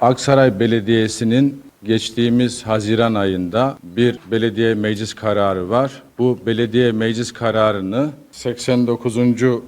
Aksaray Belediyesi'nin geçtiğimiz Haziran ayında bir belediye meclis kararı var. Bu belediye meclis kararını 89.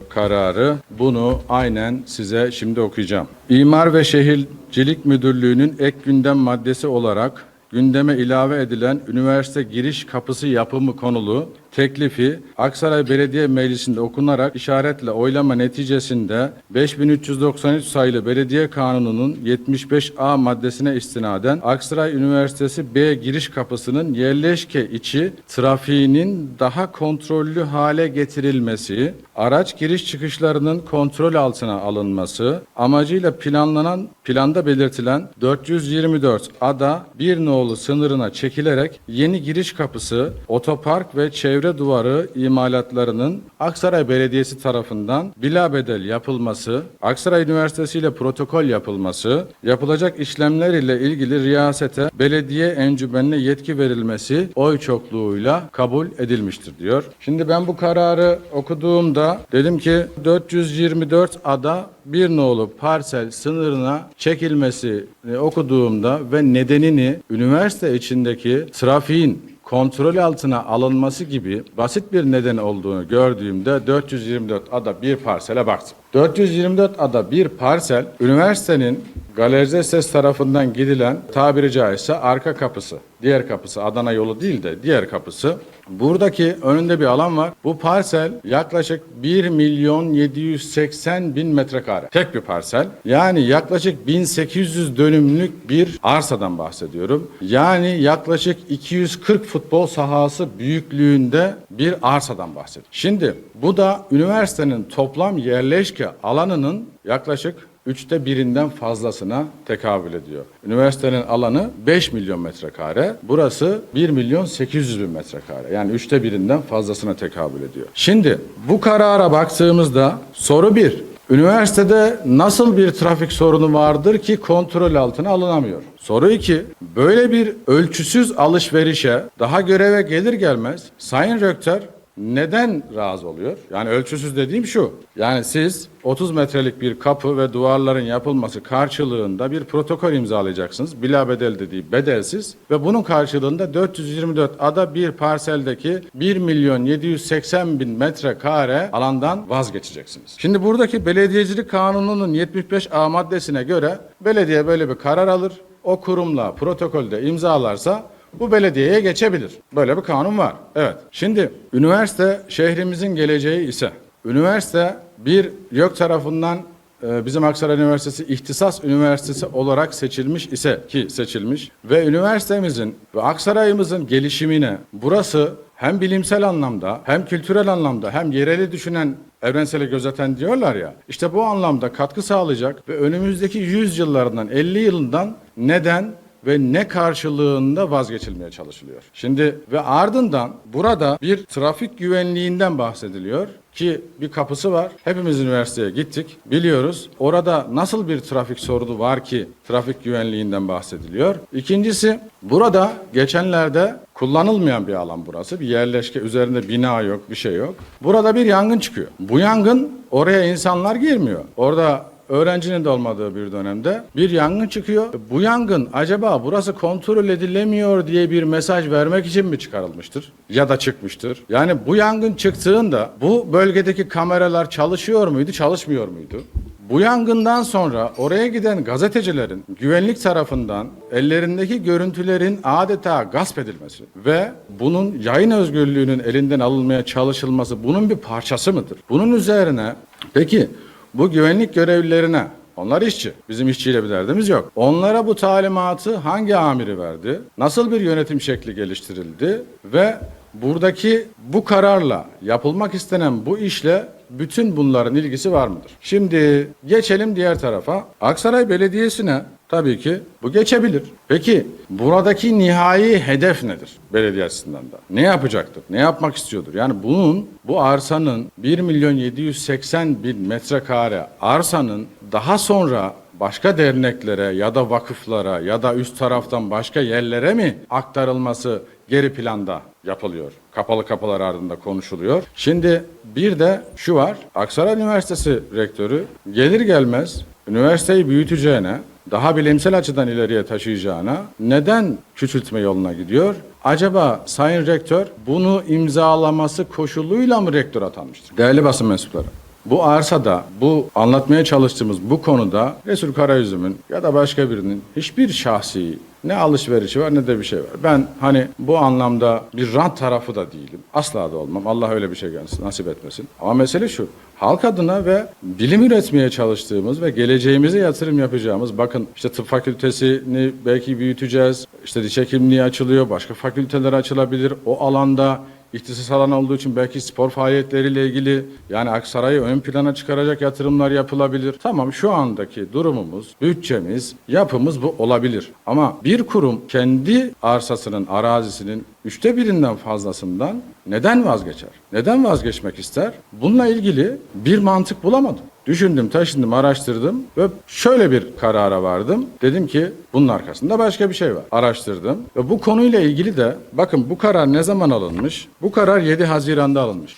kararı bunu aynen size şimdi okuyacağım. İmar ve Şehircilik Müdürlüğü'nün ek gündem maddesi olarak gündeme ilave edilen üniversite giriş kapısı yapımı konulu teklifi Aksaray Belediye Meclisi'nde okunarak işaretle oylama neticesinde 5393 sayılı Belediye Kanunu'nun 75A maddesine istinaden Aksaray Üniversitesi B giriş kapısının yerleşke içi trafiğinin daha kontrollü hale getirilmesi, araç giriş çıkışlarının kontrol altına alınması amacıyla planlanan planda belirtilen 424 ada bir nolu sınırına çekilerek yeni giriş kapısı, otopark ve çevre duvarı imalatlarının Aksaray Belediyesi tarafından bilabedel yapılması, Aksaray Üniversitesi ile protokol yapılması, yapılacak işlemler ile ilgili riyasete belediye encümenine yetki verilmesi oy çokluğuyla kabul edilmiştir diyor. Şimdi ben bu kararı okuduğumda dedim ki 424 ada bir nolu parsel sınırına çekilmesi e, okuduğumda ve nedenini üniversite içindeki trafiğin kontrol altına alınması gibi basit bir neden olduğunu gördüğümde 424 ada bir parsele baktım. 424 ada bir parsel üniversitenin Galerze Ses tarafından gidilen tabiri caizse arka kapısı. Diğer kapısı Adana yolu değil de diğer kapısı. Buradaki önünde bir alan var. Bu parsel yaklaşık 1 milyon 780 bin metrekare. Tek bir parsel. Yani yaklaşık 1800 dönümlük bir arsadan bahsediyorum. Yani yaklaşık 240 futbol sahası büyüklüğünde bir arsadan bahsediyorum. Şimdi bu da üniversitenin toplam yerleşke alanının yaklaşık üçte birinden fazlasına tekabül ediyor. Üniversitenin alanı 5 milyon metrekare. Burası 1 milyon 800 bin metrekare. Yani üçte birinden fazlasına tekabül ediyor. Şimdi bu karara baktığımızda soru bir. Üniversitede nasıl bir trafik sorunu vardır ki kontrol altına alınamıyor? Soru 2. Böyle bir ölçüsüz alışverişe daha göreve gelir gelmez Sayın Rektör neden razı oluyor? Yani ölçüsüz dediğim şu. Yani siz 30 metrelik bir kapı ve duvarların yapılması karşılığında bir protokol imzalayacaksınız. Bila bedel dediği bedelsiz ve bunun karşılığında 424 ada bir parseldeki 1 milyon 780 bin metrekare alandan vazgeçeceksiniz. Şimdi buradaki belediyecilik kanununun 75A maddesine göre belediye böyle bir karar alır. O kurumla protokolde imzalarsa bu belediyeye geçebilir. Böyle bir kanun var. Evet. Şimdi üniversite şehrimizin geleceği ise üniversite bir YÖK tarafından e, bizim Aksaray Üniversitesi İhtisas Üniversitesi olarak seçilmiş ise ki seçilmiş ve üniversitemizin ve Aksaray'ımızın gelişimine burası hem bilimsel anlamda hem kültürel anlamda hem yereli düşünen evrensele gözeten diyorlar ya işte bu anlamda katkı sağlayacak ve önümüzdeki 100 yıllarından 50 yılından neden ve ne karşılığında vazgeçilmeye çalışılıyor. Şimdi ve ardından burada bir trafik güvenliğinden bahsediliyor ki bir kapısı var. Hepimiz üniversiteye gittik. Biliyoruz. Orada nasıl bir trafik sorunu var ki trafik güvenliğinden bahsediliyor. İkincisi burada geçenlerde kullanılmayan bir alan burası. Bir yerleşke üzerinde bina yok, bir şey yok. Burada bir yangın çıkıyor. Bu yangın oraya insanlar girmiyor. Orada öğrencinin de olmadığı bir dönemde bir yangın çıkıyor. Bu yangın acaba burası kontrol edilemiyor diye bir mesaj vermek için mi çıkarılmıştır? Ya da çıkmıştır. Yani bu yangın çıktığında bu bölgedeki kameralar çalışıyor muydu, çalışmıyor muydu? Bu yangından sonra oraya giden gazetecilerin güvenlik tarafından ellerindeki görüntülerin adeta gasp edilmesi ve bunun yayın özgürlüğünün elinden alınmaya çalışılması bunun bir parçası mıdır? Bunun üzerine peki bu güvenlik görevlilerine onlar işçi. Bizim işçiyle bir derdimiz yok. Onlara bu talimatı hangi amiri verdi? Nasıl bir yönetim şekli geliştirildi? Ve buradaki bu kararla yapılmak istenen bu işle bütün bunların ilgisi var mıdır? Şimdi geçelim diğer tarafa. Aksaray Belediyesi'ne tabii ki bu geçebilir. Peki buradaki nihai hedef nedir belediye açısından da? Ne yapacaktır? Ne yapmak istiyordur? Yani bunun bu arsanın 1 milyon 780 bin metrekare arsanın daha sonra başka derneklere ya da vakıflara ya da üst taraftan başka yerlere mi aktarılması geri planda yapılıyor. Kapalı kapılar ardında konuşuluyor. Şimdi bir de şu var. Aksaray Üniversitesi rektörü gelir gelmez üniversiteyi büyüteceğine daha bilimsel açıdan ileriye taşıyacağına neden küçültme yoluna gidiyor? Acaba Sayın Rektör bunu imzalaması koşuluyla mı rektör atanmıştır? Değerli basın mensupları. Bu arsada, bu anlatmaya çalıştığımız bu konuda Resul Karayüzüm'ün ya da başka birinin hiçbir şahsi ne alışverişi var ne de bir şey var. Ben hani bu anlamda bir rant tarafı da değilim. Asla da olmam. Allah öyle bir şey gelsin, nasip etmesin. Ama mesele şu. Halk adına ve bilim üretmeye çalıştığımız ve geleceğimize yatırım yapacağımız bakın işte tıp fakültesini belki büyüteceğiz. İşte diş hekimliği açılıyor, başka fakülteler açılabilir. O alanda İhtisas alanı olduğu için belki spor faaliyetleriyle ilgili yani Aksaray'ı ön plana çıkaracak yatırımlar yapılabilir. Tamam şu andaki durumumuz, bütçemiz, yapımız bu olabilir. Ama bir kurum kendi arsasının, arazisinin üçte birinden fazlasından neden vazgeçer? Neden vazgeçmek ister? Bununla ilgili bir mantık bulamadım. Düşündüm, taşındım, araştırdım ve şöyle bir karara vardım. Dedim ki bunun arkasında başka bir şey var. Araştırdım ve bu konuyla ilgili de bakın bu karar ne zaman alınmış? Bu karar 7 Haziran'da alınmış.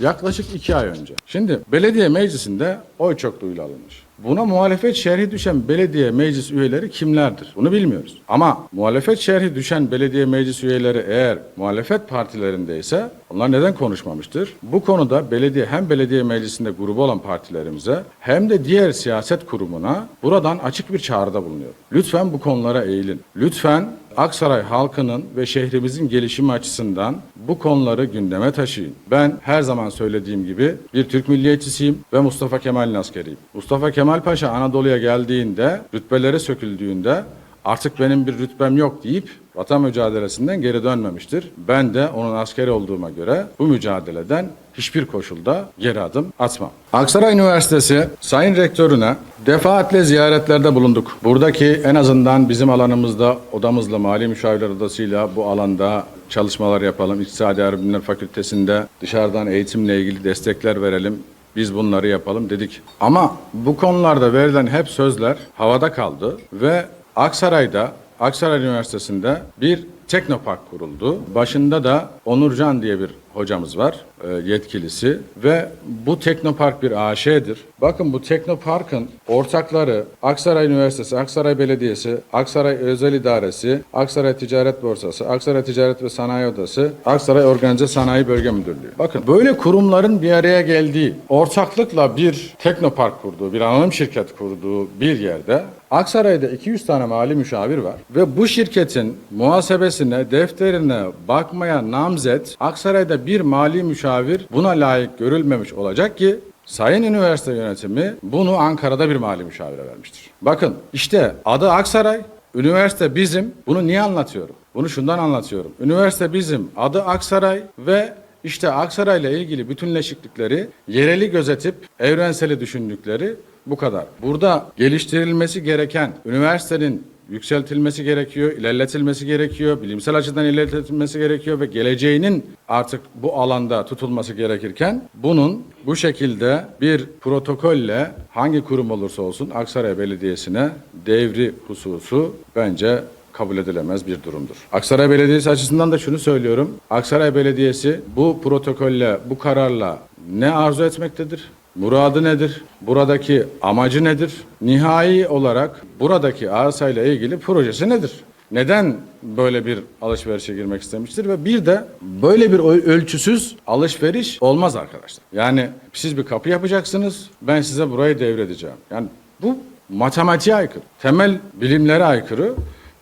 Yaklaşık 2 ay önce. Şimdi belediye meclisinde oy çokluğuyla alınmış. Buna muhalefet şerhi düşen belediye meclis üyeleri kimlerdir? Bunu bilmiyoruz. Ama muhalefet şerhi düşen belediye meclis üyeleri eğer muhalefet partilerindeyse onlar neden konuşmamıştır? Bu konuda belediye hem belediye meclisinde grubu olan partilerimize hem de diğer siyaset kurumuna buradan açık bir çağrıda bulunuyor. Lütfen bu konulara eğilin. Lütfen Aksaray halkının ve şehrimizin gelişimi açısından bu konuları gündeme taşıyın. Ben her zaman söylediğim gibi bir Türk milliyetçisiyim ve Mustafa Kemal'in askeriyim. Mustafa Kemal Paşa Anadolu'ya geldiğinde, rütbeleri söküldüğünde artık benim bir rütbem yok deyip vatan mücadelesinden geri dönmemiştir. Ben de onun askeri olduğuma göre bu mücadeleden hiçbir koşulda geri adım atmam. Aksaray Üniversitesi Sayın Rektörüne defaatle ziyaretlerde bulunduk. Buradaki en azından bizim alanımızda odamızla Mali Müşavirler Odası'yla bu alanda çalışmalar yapalım. İktisadi Bilimler Fakültesi'nde dışarıdan eğitimle ilgili destekler verelim. Biz bunları yapalım dedik. Ama bu konularda verilen hep sözler havada kaldı ve Aksaray'da, Aksaray Üniversitesi'nde bir teknopark kuruldu. Başında da Onurcan diye bir hocamız var, e, yetkilisi ve bu teknopark bir AŞ'dir. Bakın bu teknoparkın ortakları Aksaray Üniversitesi, Aksaray Belediyesi, Aksaray Özel İdaresi, Aksaray Ticaret Borsası, Aksaray Ticaret ve Sanayi Odası, Aksaray Organize Sanayi Bölge Müdürlüğü. Bakın böyle kurumların bir araya geldiği, ortaklıkla bir teknopark kurduğu, bir anonim şirket kurduğu bir yerde Aksaray'da 200 tane mali müşavir var ve bu şirketin muhasebesine, defterine bakmaya namzet Aksaray'da bir mali müşavir buna layık görülmemiş olacak ki Sayın Üniversite Yönetimi bunu Ankara'da bir mali müşavire vermiştir. Bakın işte adı Aksaray, üniversite bizim. Bunu niye anlatıyorum? Bunu şundan anlatıyorum. Üniversite bizim, adı Aksaray ve işte Aksaray'la ilgili bütünleşiklikleri yereli gözetip evrenseli düşündükleri bu kadar. Burada geliştirilmesi gereken üniversitenin yükseltilmesi gerekiyor, ilerletilmesi gerekiyor, bilimsel açıdan ilerletilmesi gerekiyor ve geleceğinin artık bu alanda tutulması gerekirken bunun bu şekilde bir protokolle hangi kurum olursa olsun Aksaray Belediyesi'ne devri hususu bence kabul edilemez bir durumdur. Aksaray Belediyesi açısından da şunu söylüyorum. Aksaray Belediyesi bu protokolle, bu kararla ne arzu etmektedir? Muradı nedir? Buradaki amacı nedir? Nihai olarak buradaki arsayla ilgili projesi nedir? Neden böyle bir alışverişe girmek istemiştir ve bir de böyle bir ölçüsüz alışveriş olmaz arkadaşlar. Yani siz bir kapı yapacaksınız, ben size burayı devredeceğim. Yani bu matematiğe aykırı, temel bilimlere aykırı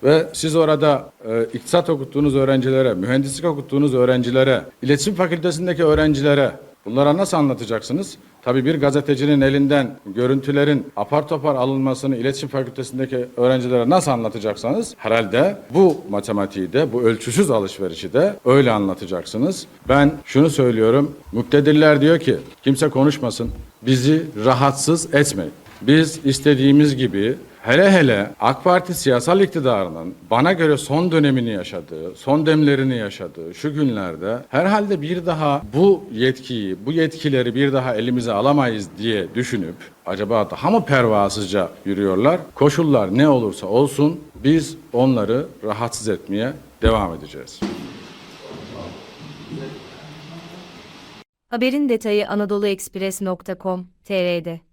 ve siz orada e, iktisat okuttuğunuz öğrencilere, mühendislik okuttuğunuz öğrencilere, iletişim fakültesindeki öğrencilere bunlara nasıl anlatacaksınız? Tabii bir gazetecinin elinden görüntülerin apar topar alınmasını iletişim fakültesindeki öğrencilere nasıl anlatacaksanız herhalde bu matematiği de bu ölçüsüz alışverişi de öyle anlatacaksınız. Ben şunu söylüyorum. Muktedirler diyor ki kimse konuşmasın. Bizi rahatsız etmeyin. Biz istediğimiz gibi hele hele AK Parti siyasal iktidarının bana göre son dönemini yaşadığı, son demlerini yaşadığı şu günlerde herhalde bir daha bu yetkiyi, bu yetkileri bir daha elimize alamayız diye düşünüp acaba daha mı pervasızca yürüyorlar? Koşullar ne olursa olsun biz onları rahatsız etmeye devam edeceğiz. Haberin detayı anadoluekspres.com.tr'de.